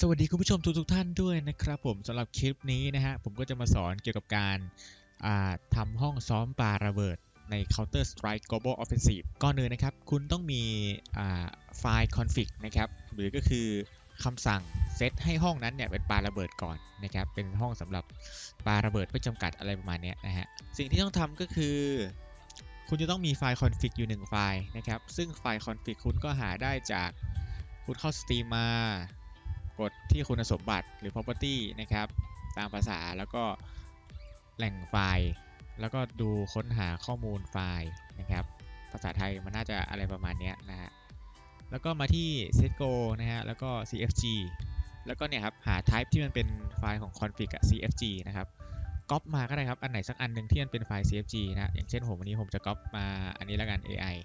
สวัสดีคุณผู้ชมทุกทท่านด้วยนะครับผมสำหรับคลิปนี้นะฮะผมก็จะมาสอนเกี่ยวกับการาทำห้องซ้อมปาระเบิดใน Counter Strike Global Offensive ก่อนอื่นนะครับ คุณต้องมีไฟล์ config นะครับ หรือก็คือคำสั่งเซตให้ห้องนั้นเนี่ยเป็นปาระเบิดก่อนนะครับ เป็นห้องสำหรับปาระเบิดไม่จำกัดอะไรประมาณเนี้ยนะฮะ สิ่งที่ต้องทำก็คือ คุณจะต้องมีไฟล์ config อยู่ 1 ไฟล์นะครับ ซึ่งไฟล์ config คุณก็หาได้จากคุณเข้า Steam มา กดที่คุณสมบัติหรือ property นะครับ ตามภาษาแล้วก็แหล่งไฟล์ แล้วก็ดูค้นหาข้อมูลไฟล์นะครับ ภาษาไทยมันน่าจะอะไรประมาณนี้นะฮะ แล้วก็มาที่ setgo นะฮะ แล้วก็ cfg แล้วก็เนี่ยครับ หา type ที่มันเป็นไฟล์ของ config อะ cfg นะครับก๊อปมาก็ได้ครับ อันไหนสักอันหนึ่งที่มันเป็นไฟล์ cfg นะ อย่างเช่นผมวันนี้ผมจะก๊อปมาอันนี้แล้วกัน ai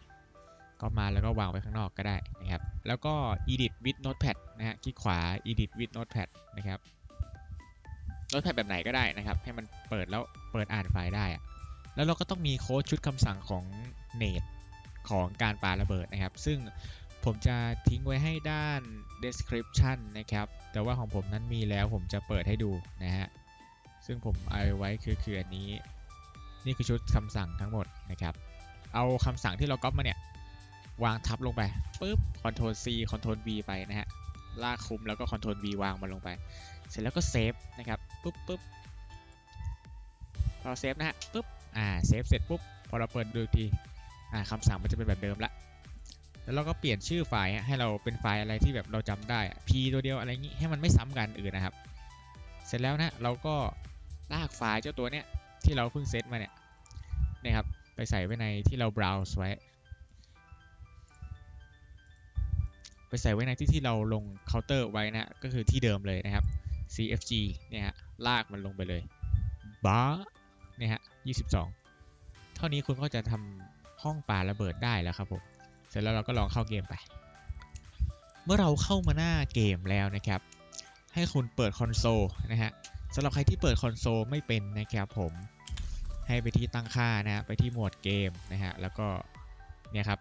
ก็มาแล้วก็วางไว้ข้างนอกก็ได้นะครับ แล้วก็ edit with notepad นะฮะ คลิกขวา edit with notepad นะครับ notepad แบบไหนก็ได้นะครับ ให้มันเปิดแล้วเปิดอ่านไฟล์ได้ แล้วเราก็ต้องมีโค้ดชุดคำสั่งของ net ของการปาระเบิดนะครับ ซึ่งผมจะทิ้งไว้ให้ด้าน description นะครับ แต่ว่าของผมนั้นมีแล้วผมจะเปิดให้ดูนะฮะ ซึ่งผมเอาไว้คือคืออันนี้ นี่คือชุดคำสั่งทั้งหมดนะครับ เอาคำสั่งที่เราก๊อปมาเนี่ย วางทับลงไปปุ๊บ Ctrl C Ctrl V ไปนะฮะ ลากคุมแล้วก็ Ctrl V วางมันลงไป เสร็จแล้วก็เซฟนะครับปุ๊บปุ๊บพอเซฟนะฮะปุ๊บ อ่า เซฟเสร็จปุ๊บ พอเราเปิดดูที อ่าคำสั่งมันจะเป็นแบบเดิมละ แล้วเราก็เปลี่ยนชื่อไฟล์ให้เราเป็นไฟล์อะไรที่แบบเราจำได้ P ตัวเดียวอะไรงี้ให้มันไม่ซ้ำกันอื่นนะครับ เสร็จแล้วนะ เราก็ลากไฟล์เจ้าตัวเนี้ยที่เราเพิ่งเซตมาเนี่ยนะครับ ไปใส่ไว้ในที่เรา browse ไว้ ไปใส่ไว้ในที่ที่เราลงเคาน์เตอร์ไว้นะก็คือที่เดิมเลยนะครับ CFG เนี่ยฮะลากมันลงไปเลยบ้าเนี่ยฮะ22 เท่านี้คุณก็จะทำห้องปาระเบิดได้แล้วครับผม เสร็จแล้วเราก็ลองเข้าเกมไป เมื่อเราเข้ามาหน้าเกมแล้วนะครับ ให้คุณเปิดคอนโซลนะฮะสำหรับใครที่เปิดคอนโซลไม่เป็นนะครับผมให้ไปที่ตั้งค่านะฮะไปที่หมวดเกมนะฮะแล้วก็เนี่ยครับ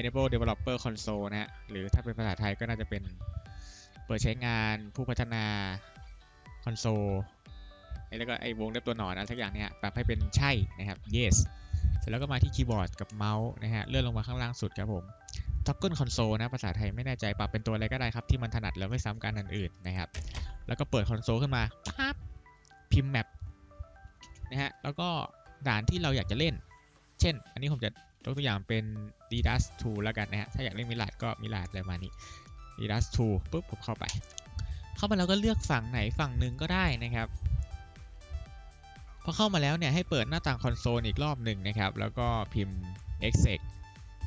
enable developer console นะฮะ หรือถ้าเป็นภาษาไทยก็น่าจะเป็นเปิดใช้งานผู้พัฒนา console แล้วก็ไอ้วงเล็บตัวหนอนอะไรสักอย่างเนี่ยปรับให้เป็นใช่นะครับ yes เสร็จแล้วก็มาที่คีย์บอร์ดกับเมาส์นะฮะ เลื่อนลงมาข้างล่างสุดครับผม toggle console นะ ภาษาไทยไม่แน่ใจปรับเป็นตัวอะไรก็ได้ครับ ที่มันถนัดแล้วไม่ซ้ำกันอันอื่นนะครับ แล้วก็เปิดคอนโซลขึ้นมาปั๊บพิมพ์แมปนะฮะ แล้วก็ด่านที่เราอยากจะเล่น เช่น อันนี้ผมจะ ยกตัวอย่างเป็น d d a s 2แล้วกันนะฮะ ถ้าอยากเล่นมิลาดก็มิลาดอะไรประมาณนี้ d d a s 2ปุ๊บผมเข้าไป เข้ามาแล้วก็เลือกฝั่งไหนฝั่งหนึ่งก็ได้นะครับ พอเข้ามาแล้วเนี่ยให้เปิดหน้าต่างคอนโซลอีกรอบหนึ่งนะครับ แล้วก็พิมพ์ exec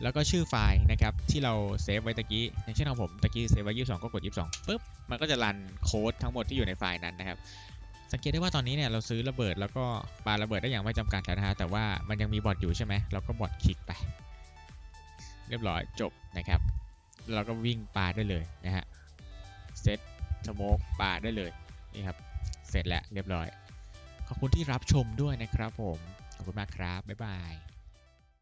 แล้วก็ชื่อไฟล์นะครับที่เราเซฟไว้ตะกี้อย่างเช่นของผมตะกี้เซฟไว้ 22 ก็กด 22ปุ๊บมันก็จะรันโค้ดทั้งหมดที่อยู่ในไฟล์นั้นนะครับ สังเกตได้ว่าตอนนี้เนี่ยเราซื้อระเบิดแล้วก็ปาระเบิดได้อย่างไม่จำกัดแล้วนะฮะแต่ว่ามันยังมีบอทอยู่ใช่ไหมเราก็บอทคลิกไป เรียบร้อยจบนะครับเราก็วิ่งปาได้เลยนะฮะเซตสโมกปาได้เลยนี่ครับเสร็จแล้วเรียบร้อย ขอบคุณที่รับชมด้วยนะครับผม ขอบคุณมากครับ บ๊ายบาย